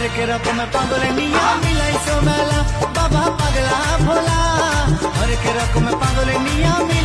হরেক রকম পাগল নিয়া মিলাইছো মেলা বাবা পাগলা ভোলা হরেক রকম পাগল নিয়া মিলাইছো মেলা